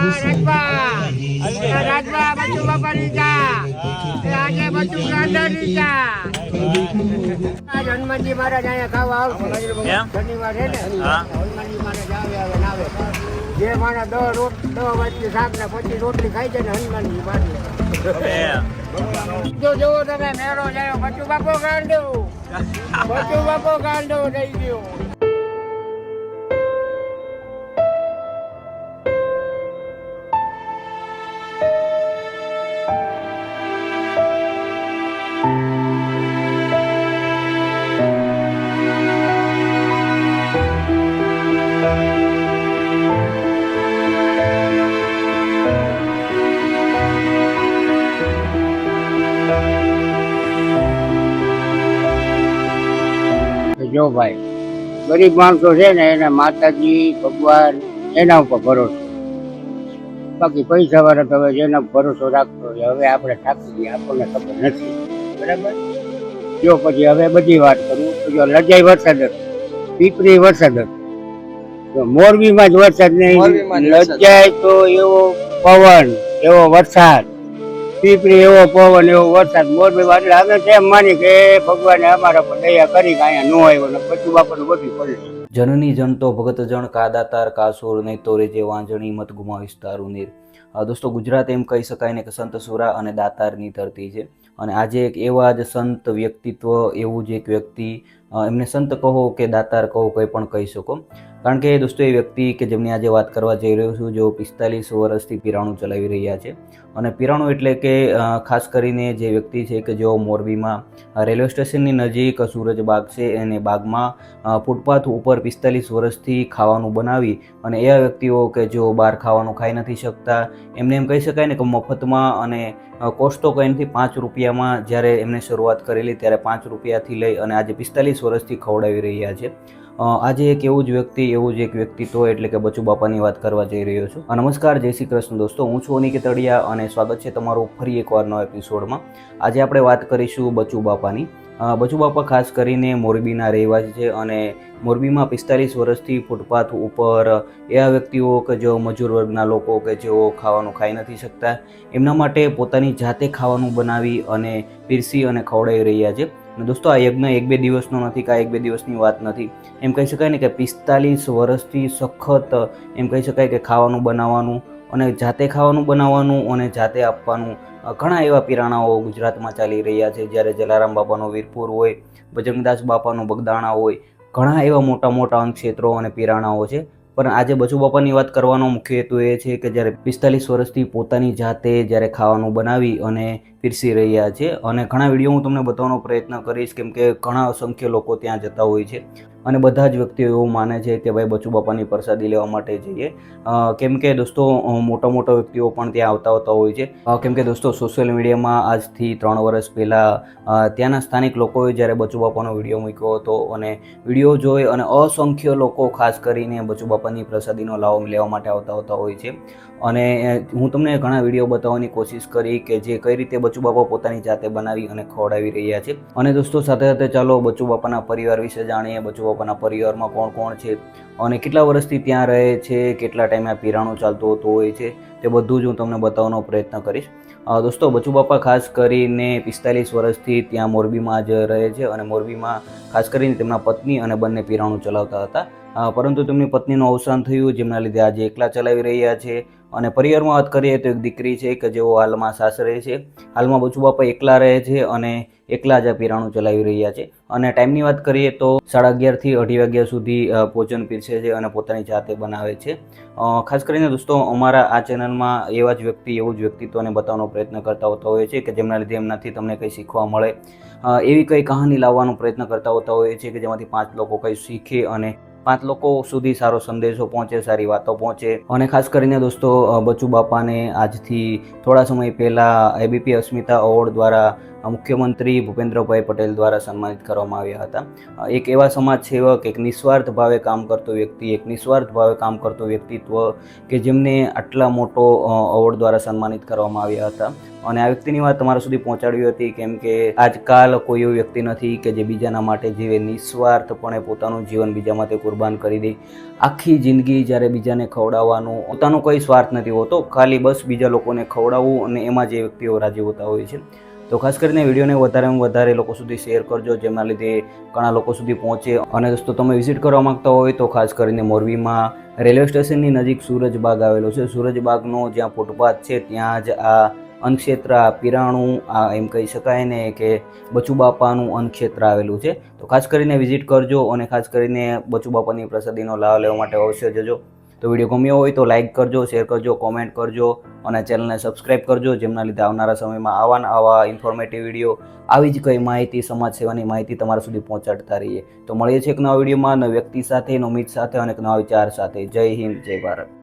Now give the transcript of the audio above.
રાજભા જે માણસ દસ રોટ ને પછી રોટલી ખાઈ જાય ને હનુમાનજી મહારાજ જો જોવો તમે મેળો જાય બચ્ચુ બાપો ગાંડો બચ્ચુ બાપો ગાંડો થઈ ગયો જો ભાઈ ગરીબ માણસો છે ને એને માતાજી ભગવાન એના ઉપર ભરોસો. બાકી પૈસા વાળા તો હવે જેના ભરોસો રાખતો હોય હવે આપણે ગયા આપણને ખબર નથી. બરાબર? જો પછી હવે બધી વાત કરું તો જો લજાઈ વરસાદ હતો પીપરી વરસાદ હતો. તો મોરબીમાં જ વરસાદ નહીં લજાય તો એવો પવન એવો વરસાદ. પીપરી એવો પવન, એવો વરસાદ મોરબી એટલે અમે તેમ માની કે ભગવાને અમારા પર દયા કરી કે અહીંયા નો આવ્યો ને પછી બાપાનું બધું પડ્યું. જનની જન તો ભગત જણ કાદાતાર કાસુર નહીં તો રે જે વાંજણી, મત ગુમાવીશ તારું નીર. દોસ્તો, ગુજરાત એમ કહી શકાય ને કે સંત સુરા અને દાતારની ધરતી છે. અને આજે એક એવા જ સંત વ્યક્તિત્વ, એવું જ એક વ્યક્તિ એમને સંત કહો કે દાતાર કહો, કંઈ પણ કહી શકો. કારણ કે દોસ્તો, એ વ્યક્તિ કે જેમની આજે વાત કરવા જઈ રહ્યો છું, જેઓ પિસ્તાલીસ વર્ષથી પીરાણું ચલાવી રહ્યા છે. અને પીરાણું એટલે કે ખાસ કરીને જે વ્યક્તિ છે કે જેઓ મોરબીમાં રેલવે સ્ટેશનની નજીક સૂરજ બાગ છે, એને બાગમાં ફૂટપાથ ઉપર પિસ્તાલીસ વર્ષથી ખાવાનું બનાવી અને એવા વ્યક્તિઓ કે જેઓ બહાર ખાવાનું ખાઈ નથી શકતા એમને એમ કહી શકાય ને કે મફતમાં અને કોસ્ટો કોઈનથી પાંચ રૂપિયામાં જ્યારે એમને શરૂઆત કરેલી ત્યારે પાંચ રૂપિયાથી લઈ અને આજે પિસ્તાલીસ વર્ષથી ખવડાવી રહ્યા છે. આજે એક એવું જ વ્યક્તિ, એવું જ એક વ્યક્તિત્વ એટલે કે બચુ બાપાની વાત કરવા જઈ રહ્યો છું. નમસ્કાર, જય શ્રી કૃષ્ણ દોસ્તો. હું છું અનિકેત તળિયા અને સ્વાગત છે તમારું ફરી એકવાર નવા એપિસોડમાં. આજે આપણે વાત કરીશું બચુ બાપાની બચુ બાપા ખાસ કરીને મોરબીના રહેવાસી છે અને મોરબીમાં પિસ્તાલીસ વર્ષથી ફૂટપાથ ઉપર એવા વ્યક્તિઓ કે જેઓ મજૂર વર્ગના લોકો કે જેઓ ખાવાનું ખાઈ નથી શકતા, એમના માટે પોતાની જાતે ખાવાનું બનાવી અને પીરસી અને ખવડાવી રહ્યા છે. અને દોસ્તો, આ યજ્ઞ એક બે દિવસનો નથી કે એક બે દિવસની વાત નથી. એમ કહી શકાય ને કે પિસ્તાલીસ વર્ષથી સખત, એમ કહી શકાય કે ખાવાનું બનાવવાનું અને જાતે ખાવાનું બનાવવાનું અને જાતે આપવાનું. ઘણા એવા પિરાણાઓ ગુજરાતમાં ચાલી રહ્યા છે. જ્યારે જલારામ બાપાનો વીરપુર હોય બજરંગદાસ બાપાનો બગદાણા હોય, ઘણા એવા મોટા મોટા અંગ ક્ષેત્રો અને પિરાણાઓ છે. પણ આજે બચુ બાપાની વાત કરવાનો મુખ્ય હેતુ એ છે કે જ્યારે પિસ્તાલીસ વર્ષથી પોતાની જાતે જ્યારે ખાવાનું બનાવી અને પીરસી રહ્યા છે. અને ઘણા વીડિયો હું તમને બતાવવાનો પ્રયત્ન કરીશ, કેમ કે ઘણા અસંખ્ય લોકો ત્યાં જતા હોય છે. અને બધા જ વ્યક્તિઓ એવું માને છે કે ભાઈ બચુ બાપાની પ્રસાદી લેવા માટે જઈએ. કેમ કે દોસ્તો મોટા મોટા વ્યક્તિઓ પણ ત્યાં આવતા આવતા હોય છે. કેમ કે દોસ્તો સોશિયલ મીડિયામાં આજથી ત્રણ વર્ષ પહેલાં ત્યાંના સ્થાનિક લોકોએ જ્યારે બચુ બાપાનો વીડિયો મૂક્યો હતો અને વીડિયો જોઈ અને અસંખ્ય લોકો ખાસ કરીને બચુ બાપાની પ્રસાદીનો લાભ લેવા માટે આવતા આવતા હોય છે. અને હું તમને ઘણા વીડિયો બતાવવાની કોશિશ કરી કે જે કઈ રીતે બચુ બાપા પોતાની જાતે બનાવી અને ખવડાવી રહ્યા છે. અને દોસ્તો, સાથે સાથે ચાલો બચુ બાપાના પરિવાર વિશે જાણીએ, બચુ બાપાના પરિવારમાં કોણ કોણ છે અને કેટલા વર્ષથી ત્યાં રહે છે, કેટલા ટાઈમે આ પિરાણું ચાલતું હોતું હોય છે તે બધું જ હું તમને બતાવવાનો પ્રયત્ન કરીશ. દોસ્તો બચુ બાપા ખાસ કરીને પિસ્તાલીસ વર્ષથી ત્યાં મોરબીમાં જ રહે છે અને મોરબીમાં ખાસ કરીને તેમના પત્ની અને બંને પિરાણું ચલાવતા હતા. પરંતુ તેમની પત્નીનું અવસાન થયું, જેમના લીધે આજે એકલા ચલાવી રહ્યા છે. અને પરિવારમાં વાત કરીએ તો એક દીકરી છે કે જેઓ હાલમાં સાસરે છે. હાલમાં બચુ બાપા એકલા રહે છે અને એકલા જ આ પીરાણું ચલાવી રહ્યા છે. અને ટાઈમની વાત કરીએ તો સાડા અગિયારથી અઢી વાગ્યા સુધી ભોજન પીરસે છે અને પોતાની જાતે બનાવે છે. ખાસ કરીને દોસ્તો, અમારા આ ચેનલમાં એવા જ વ્યક્તિ, એવું જ વ્યક્તિત્વને બતાવવાનો પ્રયત્ન કરતા હોતા હોય છે કે જેમના લીધે એમનાથી તમને કંઈ શીખવા મળે. એવી કંઈ કહાની લાવવાનો પ્રયત્ન કરતા હોતા હોય છે કે જેમાંથી પાંચ લોકો કંઈ શીખે અને પાંચ લોકો સુધી સારો સંદેશો પહોંચે, સારી વાતો પહોંચે. અને ખાસ કરીને દોસ્તો બચુ બાપાને આજથી થોડા સમય પહેલાં એબીપી અસ્મિતા એવોર્ડ દ્વારા મુખ્યમંત્રી ભૂપેન્દ્રભાઈ પટેલ દ્વારા સન્માનિત કરવામાં આવ્યા હતા. એક એવા સમાજ સેવક એક નિસ્વાર્થ ભાવે કામ કરતો વ્યક્તિ, એક નિસ્વાર્થ ભાવે કામ કરતો વ્યક્તિત્વ કે જેમને આટલા મોટો અવોર્ડ દ્વારા સન્માનિત કરવામાં આવ્યા હતા. અને આ વ્યક્તિની વાત તમારા સુધી પહોંચાડવી હતી કેમ કે આજકાલ કોઈ એવો વ્યક્તિ નથી કે જે બીજાના માટે જીવે નિસ્વાર્થપણે પોતાનું જીવન બીજા માટે કુરબાન કરી દે. આખી જિંદગી જ્યારે બીજાને ખવડાવવાનું, પોતાનો કોઈ સ્વાર્થ નથી હોતો, ખાલી બસ બીજા લોકોને ખવડાવવું અને એમાં જે વ્યક્તિઓ રાજી હોતા હોય છે. તો ખાસ કરીને વિડીયોને વધારેમાં વધારે લોકો સુધી શેર કરજો, જેના લીધે ઘણા લોકો સુધી પહોંચે. અને દોસ્તો, તમે વિઝિટ કરવા માંગતા હોય તો ખાસ કરીને મોરબીમાં રેલવે સ્ટેશનની નજીક સૂરજબાગ આવેલો છે. સૂરજબાગનો જ્યાં ફૂટપાથ છે, ત્યાં જ આ અન્નક્ષેત્ર પીરાણું, આ એમ કહી શકાય ને કે બચુબાપાનું અન્નક્ષેત્ર આવેલું છે. તો ખાસ કરીને વિઝિટ કરજો અને ખાસ કરીને બચુબાપાની પ્રસાદીનો લાભ લેવા માટે અવશ્ય જજો. તો વીડિયો ગમ્યો હોય તો લાઇક કરજો શેર કરજો કોમેન્ટ કરજો અને ચેનલને સબસ્ક્રાઇબ કરજો, જેમના લીધે આવનારા સમયમાં આવા આવા ઇન્ફોર્મેટિવ વીડિયો, આવી જ કંઈ માહિતી, સમાજ સેવાની માહિતી તમારા સુધી પહોંચાડતા રહીએ. તો મળીએ છીએ એક નવા વિડીયોમાં. નવા વ્યક્તિ સાથે નવ સાથે અને એક નવા વિચાર સાથે. જય હિન્દ, જય ભારત.